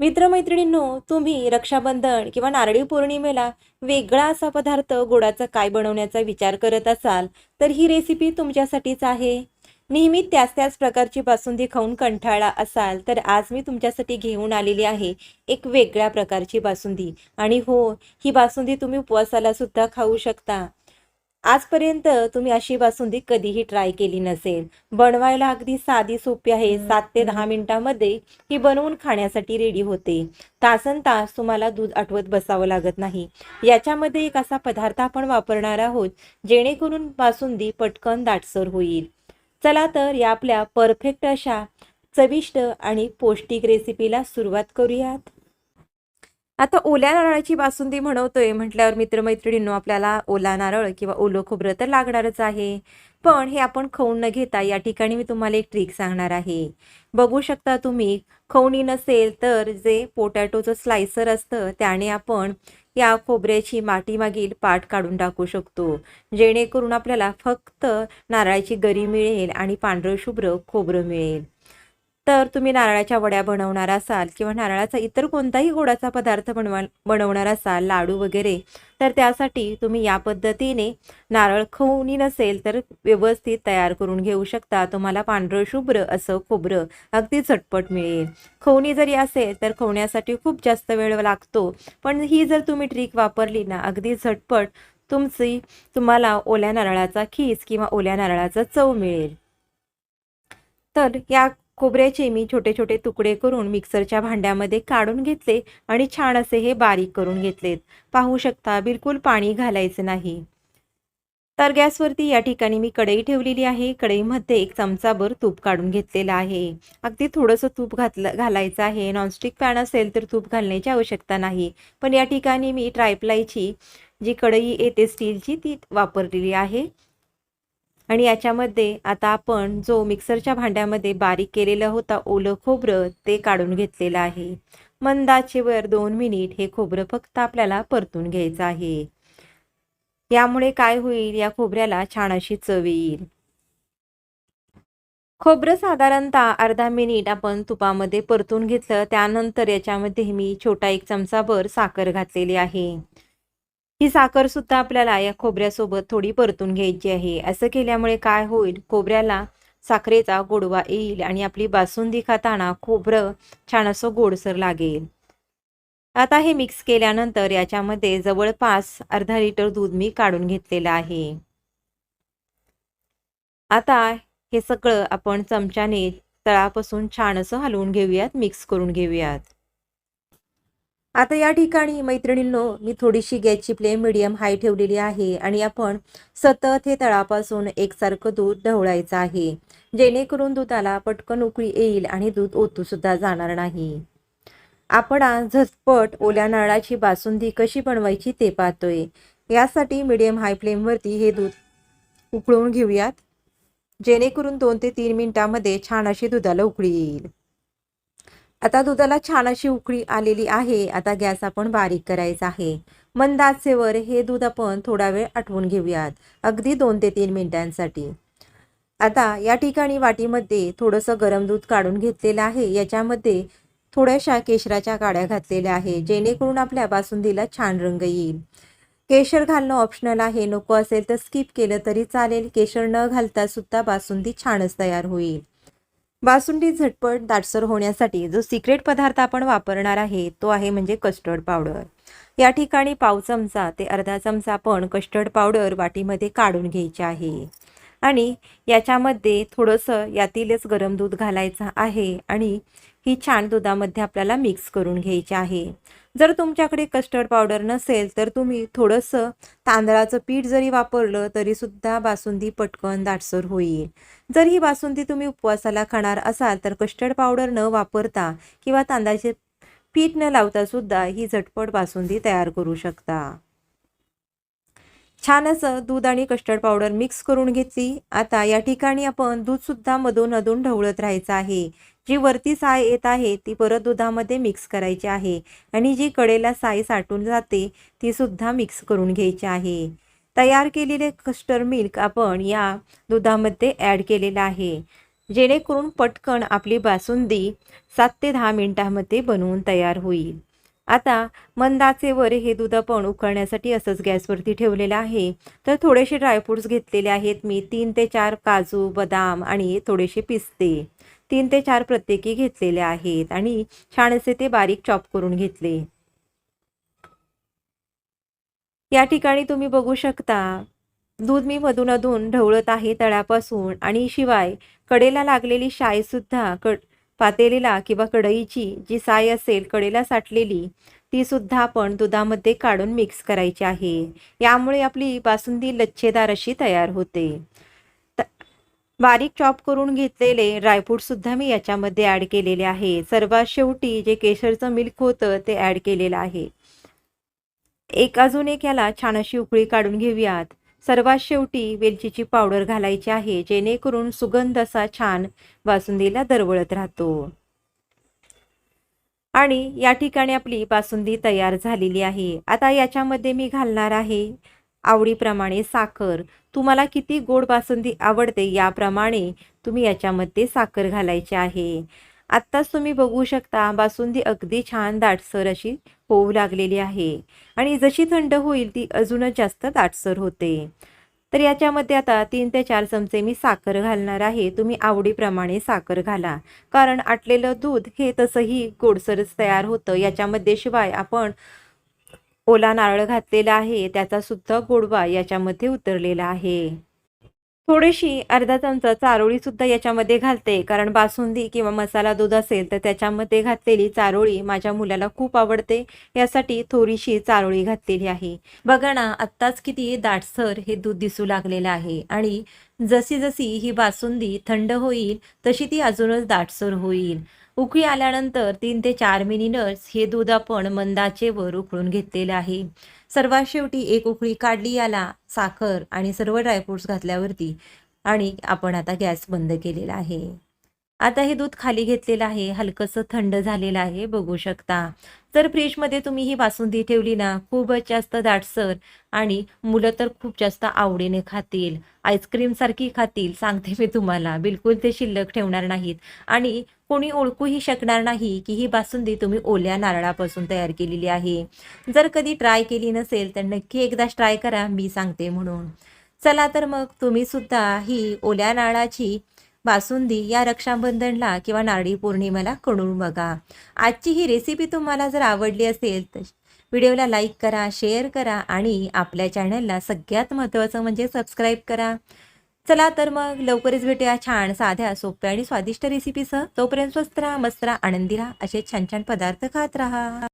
मित्रमैत्रिणींनो तुम्ही रक्षाबंधन किंवा नारळी पौर्णिमेला वेगळा असा पदार्थ गोडाचा काय बनवण्याचा विचार करत असाल तर ही रेसिपी तुमच्यासाठीच आहे. नेहमी त्याच त्याच प्रकारची बासुंदी खाऊन कंठाळा असाल तर आज मी तुमच्यासाठी घेऊन आलेली आहे एक वेगळ्या प्रकारची बासुंदी. आणि हो ही बासुंदी तुम्ही उपवासाला सुद्धा खाऊ शकता. आजपर्यंत तुम्ही अशी बासुंदी कधीही ट्राय केली नसेल. बनवायला अगदी साधी सोपी आहे. सात ते दहा मिनिटांमध्ये ही बनवून खाण्यासाठी रेडी होते. तासन तास तुम्हाला दूध आठवत बसावं लागत नाही. याच्यामध्ये एक असा पदार्थ आपण वापरणार आहोत जेणेकरून बासुंदी पटकन दाटसर होईल. चला तर या आपल्या परफेक्ट अशा चविष्ट आणि पौष्टिक रेसिपीला सुरुवात करूयात. आता ओल्या नारळाची बासुंदी म्हणवतोय. म्हटल्यावर मित्रमैत्रिणींनो आपल्याला ओला नारळ किंवा ओलं खोबरं तर लागणारच आहे. पण हे आपण खाऊन न घेता या ठिकाणी मी तुम्हाला एक ट्रिक सांगणार आहे. बघू शकता तुम्ही खवणी नसेल तर जे पोटॅटोचं स्लायसर असतं त्याने आपण या खोबऱ्याची मागील पाट काढून टाकू शकतो. जेणेकरून आपल्याला फक्त नारळाची गरी मिळेल आणि पांढरं शुभ्र खोबरं मिळेल. तर तुम्ही नारळाच्या वड्या बनवणार असाल किंवा नारळाचा इतर कोणताही गोडाचा पदार्थ बनवा बनवणार असाल लाडू वगैरे तर त्यासाठी तुम्ही या पद्धतीने नारळ खवणी नसेल तर व्यवस्थित तयार करून घेऊ शकता. तुम्हाला पांढरं शुभ्र असं खोबरं अगदी झटपट मिळेल. खवणी जरी असेल तर खवण्यासाठी खूप जास्त वेळ लागतो. पण ही जर तुम्ही ट्रिक वापरली ना अगदी झटपट तुमची तुम्हाला ओल्या नारळाचा खीस किंवा ओल्या नारळाचा चव मिळेल. तर या खोबऱ्याचे मी छोटे छोटे तुकडे करून मिक्सरच्या भांड्यामध्ये काढून घेतले आणि छान असे हे बारीक करून घेतलेत. पाहू शकता बिलकुल पाणी घालायचं नाही. तर गॅसवरती या ठिकाणी मी कढई ठेवलेली आहे. कढईमध्ये एक चमचाभर तूप काढून घेतलेलं आहे. अगदी थोडंसं तूप घातलं घालायचं आहे. नॉनस्टिक पॅन असेल तर तूप घालण्याची आवश्यकता नाही. पण या ठिकाणी मी ट्रायप्लायची जी कढई येते स्टीलची ती वापरलेली आहे. आणि याच्यामध्ये आता आपण जो मिक्सरच्या भांड्यामध्ये बारीक केलेला होता ओलं खोबरं ते काढून घेतलेलं आहे. मंदाचेवर दोन मिनिट हे खोबरं फक्त आपल्याला परतून घ्यायचं आहे. यामुळे काय होईल? या खोबऱ्याला छान अशी चव येईल. खोबरं साधारणतः अर्धा मिनिट आपण तुपामध्ये परतून घेतलं. त्यानंतर याच्यामध्ये मी छोटा एक चमचाभर साखर घातलेली आहे. ही साखर सुद्धा आपल्याला या खोबऱ्यासोबत थोडी परतून घ्यायची आहे. असं केल्यामुळे काय होईल? खोबऱ्याला साखरेचा गोडवा येईल आणि आपली बासुंदी खाताना खोबरं छान असं गोडसर लागेल. आता हे मिक्स केल्यानंतर याच्यामध्ये जवळपास अर्धा लिटर दूध मी काढून घेतलेलं आहे. आता हे सगळं आपण चमच्याने तळापासून छान असं हलवून घेऊयात मिक्स करून घेऊयात. आता या ठिकाणी मैत्रिणींनो मी थोडीशी गॅसची फ्लेम मिडियम हाय ठेवलेली आहे आणि आपण सतत हे तळापासून एकसारखं दूध ढवळायचं आहे. जेणेकरून दुधाला पटकन उकळी येईल आणि दूध ओतूसुद्धा जाणार नाही. आपण आज झटपट ओल्या नारळाची बासुंदी कशी बनवायची ते पाहतोय. यासाठी मिडियम हाय फ्लेमवरती हे दूध उकळून घेऊयात. जेणेकरून दोन ते तीन मिनिटांमध्ये छान अशी दुधाला उकळी येईल. आता दुधाला छान अशी उकळी आलेली आहे. आता गॅस आपण बारीक करायचा आहे. मंद आचेवर हे दूध आपण थोडा वेळ आटवून घेऊयात. अगदी दोन ते तीन मिनिटांसाठी. आता या ठिकाणी वाटीमध्ये थोडंसं गरम दूध काढून घेतलेलं आहे. याच्यामध्ये थोड्याशा केशराच्या काड्या घातलेल्या आहे जेणेकरून आपल्या बासुंदीला छान रंग येईल. केशर घालणं ऑप्शनल आहे. नको असेल तर स्किप केलं तरी चालेल. केशर न घालता सुद्धा बासुंदी छानच तयार होईल. बासुंदी झटपट दाटसर होण्यासाठी जो सिक्रेट पदार्थ आपण वापरणार आहे तो आहे म्हणजे कस्टर्ड पावडर या ठिकाणी पाव चमचा ते अर्धा चमचा आपण कस्टर्ड पावडर वाटीमध्ये काढून घ्यायचे आहे. आणि याच्यामध्ये थोडंसं यातीलच गरम दूध घालायचं आहे आणि ही छान दुधामध्ये आपल्याला मिक्स करून घ्यायची आहे. जर तुमच्याकडे कस्टर्ड पावडर नसेल तर तुम्ही थोडंसं तांदळाचं पीठ जरी वापरलं तरीसुद्धा बासुंदी पटकन दाटसर होईल. जर ही बासुंदी तुम्ही उपवासाला खाणार असाल तर कस्टर्ड पावडर न वापरता किंवा तांदळाचे पीठ न लावता सुद्धा ही झटपट बासुंदी तयार करू शकता. छान असं दूध आणि कस्टर्ड पावडर मिक्स करून घेतली. आता या ठिकाणी आपण दूधसुद्धा मधून अधून ढवळत राहायचं आहे. जी वरती साय येत आहे ती परत दुधामध्ये मिक्स करायची आहे आणि जी कडेला साय साठून जाते ती सुद्धा मिक्स करून घ्यायची आहे. तयार केलेले कस्टर्ड मिल्क आपण या दुधामध्ये ॲड केलेलं आहे. जेणेकरून पटकन आपली बासुंदी सात ते दहा मिनिटांमध्ये बनवून तयार होईल. आता मंदाचे वर हे दूध आपण उकळण्यासाठी असंच गॅसवरती ठेवलेलं आहे. तर थोडेसे ड्रायफ्रूट्स घेतलेले आहेत मी. तीन ते चार काजू बदाम आणि थोडेसे पिस्ते. तीन ते चार प्रत्येकी घेतलेले आहेत. आणि छान असे ते बारीक चॉप करून घेतले. या ठिकाणी तुम्ही बघू शकता दूध मी मधून अधून ढवळत आहे तळ्यापासून आणि शिवाय कडेला लागलेली शाय सुद्धा कड पातेलीला किंवा कढईची जी साय असेल कडेला साठलेली ती सुद्धा आपण दुधामध्ये काढून मिक्स करायची आहे. यामुळे आपली बासुंदी लच्छेदार अशी तयार होते. बारीक चॉप करून घेतलेले ड्रायफ्रूट सुद्धा मी याच्यामध्ये ॲड केलेले आहे. सर्वात शेवटी जे केशरचं मिल्क होतं ते ॲड केलेलं आहे. एक अजून एक याला छान अशी उकळी काढून घेऊयात. सर्वात शेवटी वेलचीची पावडर घालायची आहे जेणेकरून सुगंध असा छान बासुंदीला दरवळत राहतो. आणि या ठिकाणी आपली बासुंदी तयार झालेली आहे. आता याच्यामध्ये मी घालणार आहे आवडीप्रमाणे साखर. तुम्हाला किती गोड बासुंदी आवडते याप्रमाणे तुम्ही याच्यामध्ये साखर घालायची आहे. आत्ताच तुम्ही बघू शकता बासुंदी अगदी छान दाटसर अशी होऊ लागलेली आहे. आणि जशी थंड होईल ती अजूनच जास्त दाटसर होते. तर याच्यामध्ये आता तीन ते चार चमचे मी साखर घालणार आहे. तुम्ही आवडीप्रमाणे साखर घाला. कारण आटलेलं दूध हे तसंही गोडसरच तयार होतं. याच्यामध्ये शिवाय आपण ओला नारळ घातलेला आहे त्याचा सुद्धा गोडवा याच्यामध्ये उतरलेला आहे. थोडीशी अर्धा चमचा चारोळी सुद्धा याच्यामध्ये घालते कारण बासुंदी किंवा मसाला दूध असेल तर त्याच्यामध्ये घातलेली चारोळी माझ्या मुलाला खूप आवडते यासाठी थोडीशी चारोळी घातलेली आहे. बघा ना आत्ताच किती दाटसर हे दूध दिसू लागलेलं आहे आणि जशी जशी ही बासुंदी थंड होईल तशी ती अजूनच दाटसर होईल. उकळी आल्यानंतर तीन ते चार मिनिटच हे दूध आपण मंदाचे वर उकळून घेतलेलं आहे. सर्वात शेवटी एक उकळी काढली याला साखर आणि सर्व ड्रायफ्रुट्स घातल्यावरती आणि आपण आता गॅस बंद केलेला आहे. आता हे दूध खाली घेतलेलं आहे. हलकंसं थंड झालेलं आहे बघू शकता. तर फ्रीजमध्ये तुम्ही ही बासुंदी ठेवली ना खूपच जास्त दाटसर आणि मुलं तर खूप जास्त आवडीने खातील. आईस्क्रीम सारखी खातील सांगते मी तुम्हाला. बिलकुल ते शिल्लक ठेवणार नाहीत. आणि कोणी ओळखूही शकणार नाही की ही बासुंदी तुम्ही ओल्या नारळापासून तयार केलेली आहे. जर कधी ट्राय केली नसेल तर नक्की एकदाच ट्राय करा मी सांगते म्हणून. चला तर मग तुम्ही सुद्धा ही ओल्या नारळाची बासुंदी या रक्षाबंधनला किंवा नारळी पौर्णिमेला करून बघा. आजची ही रेसिपी तुम्हाला जर आवडली असेल तर व्हिडिओला लाईक करा शेअर करा आणि आपल्या चॅनलला सगळ्यात महत्त्वाचं म्हणजे सबस्क्राईब करा. चला तर मग लवकरच भेटूया छान साध्या सोप्या आणि स्वादिष्ट रेसिपीसह तोपर्यंत स्वस्त राहा मस्त राहा आनंदी राहा. असे छान छान पदार्थ खात राहा.